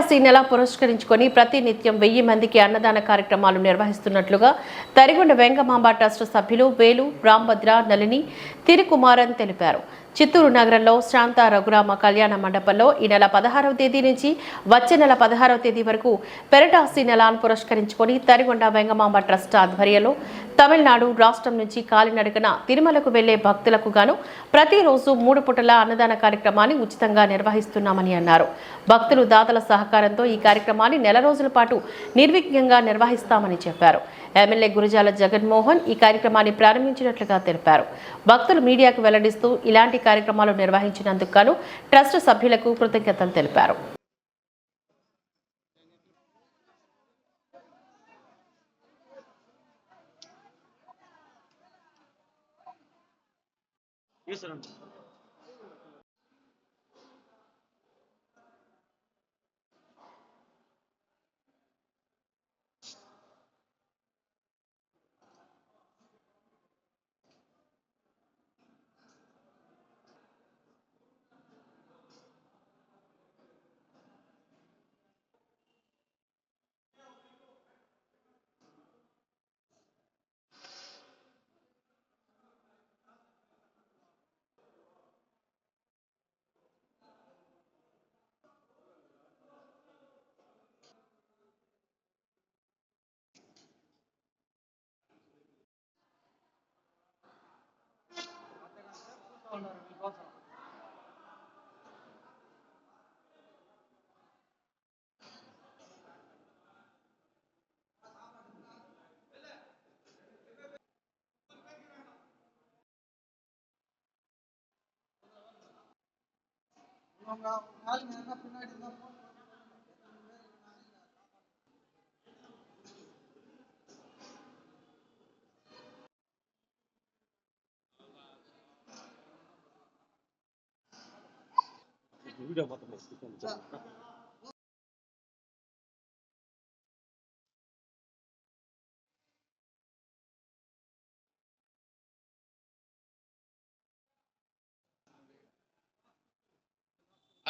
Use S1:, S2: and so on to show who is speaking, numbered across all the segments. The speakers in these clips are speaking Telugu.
S1: రాశి నెల పురస్కరించుకొని ప్రతి నిత్యం వెయ్యి మందికి అన్నదాన కార్యక్రమాలు నిర్వహిస్తున్నట్లుగా తరిగొండ వెంగమాంబ ట్రస్ట్ సభ్యులు వేలు రాంభద్ర నలిని తిరుకుమారన్ తెలిపారు. చిత్తూరు నగరంలో శాంత రఘురామ కళ్యాణ మండపంలో ఈ నెల పదహారవ తేదీ నుంచి వచ్చే నెల పదహారవ తేదీ వరకు పెరటాసి నెలాను పురస్కరించుకొని తరిగొండ వెంగమాంబ ట్రస్ట్ ఆధ్వర్యంలో తమిళనాడు రాష్ట్రం నుంచి కాలినడకన తిరుమలకు వెళ్ళే భక్తులకు గాను ప్రతిరోజు మూడు పూటల అన్నదాన కార్యక్రమాన్ని ఉచితంగా నిర్వహిస్తున్నామని అన్నారు. భక్తులు దాతల సహకారం సహకారంతో ఈ కార్యక్రమాన్ని నెల రోజుల పాటు నిర్విఘ్నంగా నిర్వహిస్తామని చెప్పారు. ఎమ్మెల్యే గురజాల జగన్మోహన్ ఈ కార్యక్రమాన్ని ప్రారంభించినట్లుగా తెలిపారు. భక్తులు మీడియాకు వెల్లడిస్తూ ఇలాంటి కార్యక్రమాలు నిర్వహించినందుకు గాను ట్రస్ట్ సభ్యులకు కృతజ్ఞతలు తెలిపారు.
S2: తీసుకురండి video buat teman-teman.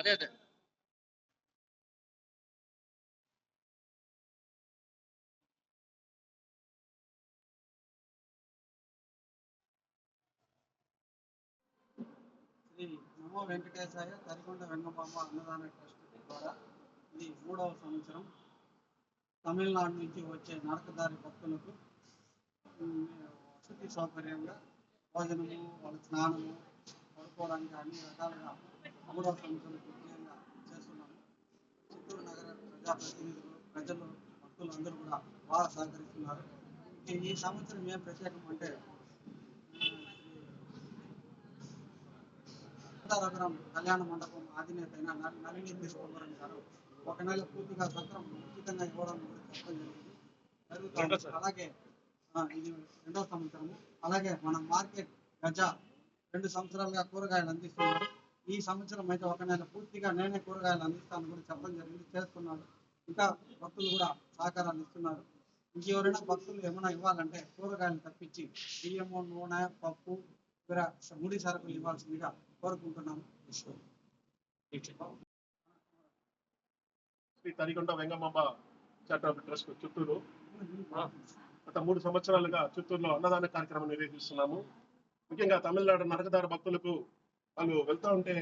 S2: అదే అదే.
S3: శ్రీ నమో వెంకటేశాయ తరికొండ వెంగమాంబ అన్నదాన ట్రస్ట్ ద్వారా ఇది మూడవ సంవత్సరం తమిళనాడు నుంచి వచ్చే నరకదారి భక్తులకు వసతి సౌకర్యంగా భోజనము వాళ్ళ స్నానము పడుకోవడానికి అన్ని రకాలుగా మూడవ సంవత్సరం పూర్తిగా చేస్తున్నాము చిత్తూరు నగర ప్రజాప్రతినిధులు ప్రజలు భక్తులు అందరూ కూడా బాగా సహకరిస్తున్నారు ఈ సంవత్సరం ఏం ప్రత్యేకం అంటే కళ్యాణ మండపం అధినేత అయిన నల్- నళిని కృష్ణవరం గారు ఒక నెల పూర్తిగా సత్రం ఉచితంగా ఇవ్వడం కూడా చెప్పడం జరిగింది జరుగుతోంది.
S2: రెండో సారి.
S3: అలాగే ఇది రెండో సంవత్సరము అలాగే మన మార్కెట్ గజ రెండు సంవత్సరాలుగా కూరగాయలు అందిస్తున్నారు ఈ సంవత్సరం అయితే ఒక నెల పూర్తిగా నేనే కూరగాయలు అందిస్తాను కూడా చెప్పడం జరిగింది. చేస్తున్నాడు. ఇంకా భక్తులు కూడా సహకారాలు ఇస్తున్నారు. ఇంకెవరైనా భక్తులు ఏమైనా ఇవ్వాలంటే కూరగాయలు తప్పించి బియ్యము నూనె పప్పు ఇతర ముడి సరుకులు ఇవ్వాల్సిందిగా కోరుకుంటున్నాము
S2: శ్రీ తరికొండ వెంగమ్మ చారిటబుల్ ట్రస్ట్ చిత్తూరు గత మూడు సంవత్సరాలుగా చిత్తూరులో అన్నదాన కార్యక్రమం నిర్వహిస్తున్నాము. ముఖ్యంగా తమిళనాడు నరకదార భక్తులకు వాళ్ళు వెళ్తూ ఉంటే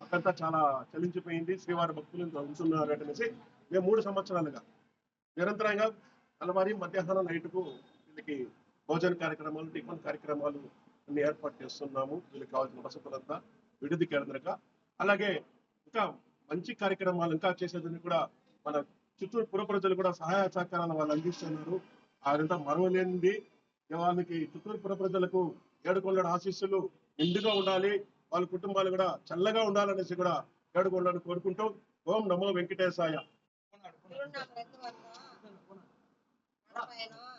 S2: అక్కడంతా చాలా చలించిపోయింది శ్రీవారి భక్తులు ఇంత ఉంటున్నారు అనేసి మేము మూడు సంవత్సరాలుగా నిరంతరంగా అలవారి మధ్యాహ్నం నైట్కు వీళ్ళకి భోజన కార్యక్రమాలు టిఫిన్ కార్యక్రమాలు అన్ని ఏర్పాటు చేస్తున్నాము. వీళ్ళకి కావాల్సిన వసతులంతా విడిది కేంద్రంగా. అలాగే ఇంకా మంచి కార్యక్రమాలు ఇంకా చేసేదని కూడా మన చిత్తూరు పుర ప్రజలు కూడా సహాయ సహకారాలు వాళ్ళు అందిస్తున్నారు. అదంతా మరవలేనిది. వాళ్ళకి చిత్తూరు పుర ప్రజలకు ఏడుకొండల ఆశీస్సులు నిండుగా ఉండాలి వాళ్ళ కుటుంబాలు కూడా చల్లగా ఉండాలనేసి కూడా ఏడుకొండలను కోరుకుంటూ ఓం నమో వెంకటేశాయ
S4: திருவண்ணாமலைக்கு வந்தோம் பயணம்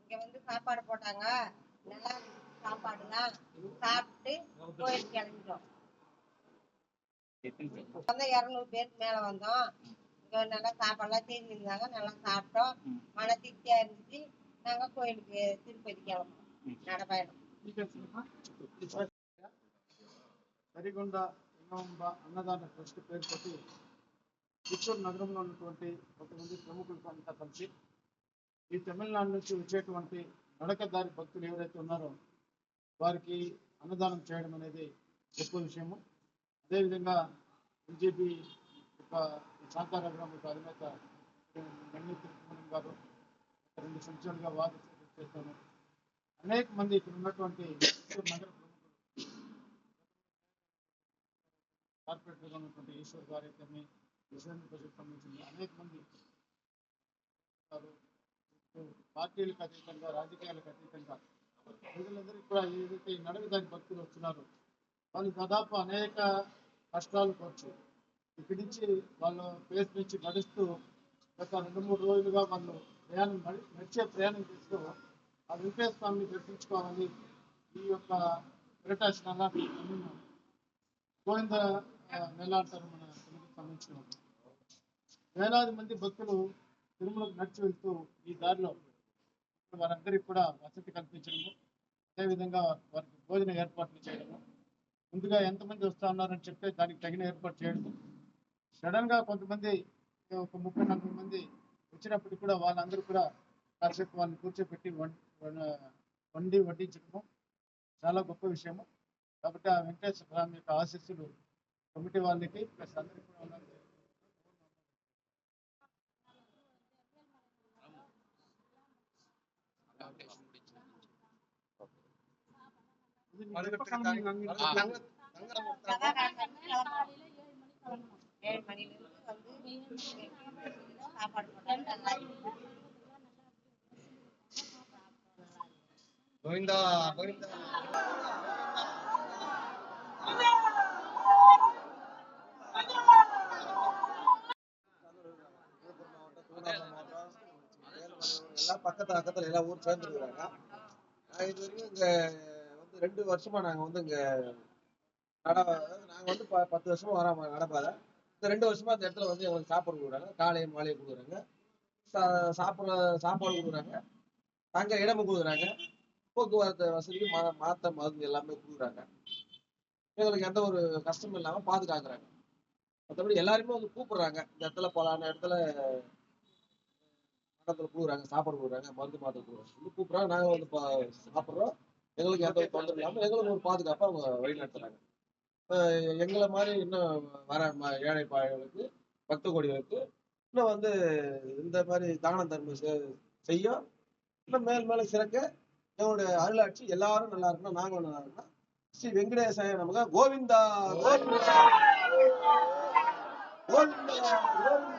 S4: இங்க வந்து சாப்பாடு போட்டாங்க நல்லா இருந்துச்சு சாப்பாடுலாம் சாப்பிட்டு கோயிலுக்கு கிளம்பிட்டோம் வந்து இரநூறு பேருக்கு மேல வந்தோம் இங்க நல்லா சாப்பாடுலாம் தெரிஞ்சிருந்தாங்க நல்லா சாப்பிட்டோம் மன திருப்தியா இருந்துச்சு நாங்க கோயிலுக்கு திருப்பதி கிளம்புறோம் நடைபயணம்
S3: సరిగొండ వెంగమాంబ అన్నదాన ట్రస్ట్ పేరుతోటి
S5: చిత్తూరు నగరంలో ఉన్నటువంటి కొంతమంది ప్రముఖులతో అంతా కలిసి ఈ తమిళనాడు నుంచి వచ్చేటువంటి నడకదారి భక్తులు ఎవరైతే ఉన్నారో వారికి అన్నదానం చేయడం అనేది గొప్ప విషయము. అదేవిధంగా బీజేపీ యొక్క శాంతానగరం యొక్క అధినేత గారు రెండు సంవత్సరాలుగా వారు చేస్తాను అనేక మంది ఇక్కడ ఉన్నటువంటి చిత్తూరు నగర కార్పొరేటర్గా ఉన్నటువంటి ఈశ్వర్ గారు అయితే విశ్రాంతి ప్రజలకు సంబంధించిన అనేక మంది పార్టీలకు అతీతంగా రాజకీయాలకు అతీతంగా ప్రజలందరూ కూడా ఏదైతే ఈ దాని భక్తులు వస్తున్నారు వాళ్ళు దాదాపు అనేక కష్టాలు పడచ్చు ఇక్కడి నుంచి వాళ్ళ ప్లేస్ నుంచి నడుస్తూ గత రెండు మూడు రోజులుగా వాళ్ళు ప్రయాణం నడిచే ప్రయాణం చేస్తూ ఆ వెంకటేశ్వర స్వామిని దర్శించుకోవాలని ఈ యొక్క విరటాశనాల గోవింద ఆ, నెల అంటారు మన తెలుగు సంబంధించిన వేలాది మంది భక్తులు తిరుమలకు నడిచి వెళ్తూ ఈ దారిలో వారందరికీ కూడా వసతి కల్పించడము అదేవిధంగా వారికి భోజన ఏర్పాట్లు చేయడము. ముందుగా ఎంతమంది వస్తా ఉన్నారని చెప్తే దానికి తగిన ఏర్పాటు చేయడము. సడన్గా కొంతమంది ఒక ముప్పై నలభై మంది వచ్చినప్పటికి కూడా వాళ్ళందరూ కూడా కాసేపు వాళ్ళని కూర్చోబెట్టి వండి వడ్డించడము చాలా గొప్ప విషయము కాబట్టి ఆ వెంకటేశ్వర స్వామి యొక్క ఆశీస్సులు కమిటీ వాళ్ళకి ప్లస్ అందరికీ కూడా ఉండాలని ఇది మీ గొప్ప సంబంధం అంగీకరించాలి.
S4: ஏழு மணிலிருந்து வந்து சாப்பாடு போட்டாங்க
S5: கோவிந்தா கோவிந்தா.
S6: எல்லாம் பக்கத்து பக்கத்துல எல்லா ஊர் சேர்ந்துருக்குறாங்க. இது வரைக்கும் இங்க வந்து ரெண்டு வருஷமா நாங்க வந்து இங்க நட நாங்க வந்து பத்து வருஷமா வரோம் நடப்பாத இந்த ரெண்டு வருஷமா இந்த இடத்துல வந்து எங்களுக்கு சாப்பாடு கொடுக்குறாங்க. காலையும் மாலையும் கொடுக்குறாங்க. சாப்பிட சாப்பாடு கொடுக்குறாங்க. தங்க இடமும் கொடுக்குறாங்க. போக்குவரத்து வசதி மா மாத்த மருந்து எல்லாமே கொடுக்குறாங்க. எங்களுக்கு எந்த ஒரு கஷ்டமும் இல்லாம பாதுகாக்கிறாங்க. மற்றபடி எல்லாருமே வந்து கூப்பிடுறாங்க. இந்த இடத்துல போலான இடத்துல பக்கத்தில் கொடுக்குறாங்க சாப்பாடு கொடுக்குறாங்க மருந்து மாத்திரை கொடுக்குறாங்க. வந்து கூப்பிடுறாங்க. நாங்க வந்து பா- சாப்பிடுறோம். எங்களுக்கு எந்த ஒரு தொந்தரவு இல்லாமல் எங்களுக்கு ஒரு பாதுகாப்பாக அவங்க வழி நடத்துறாங்க எங்களை மாதிரி இன்னும் வர ஏழை பாழைகளுக்கு பக்த கோடிகளுக்கு இன்னும் வந்து இந்த மாதிரி தான தர்மம் செ- செய்ய இன்னும் மேல் மேல சிறக்க என்னோட அருளாட்சி எல்லாரும் நல்லா இருக்கணும் நாங்களும் நல்லா இருக்கணும். ஸ்ரீ வெங்கடேசாய நமக்கு கோவிந்தா கோவிந்தா கோவிந்தா கோவிந்தா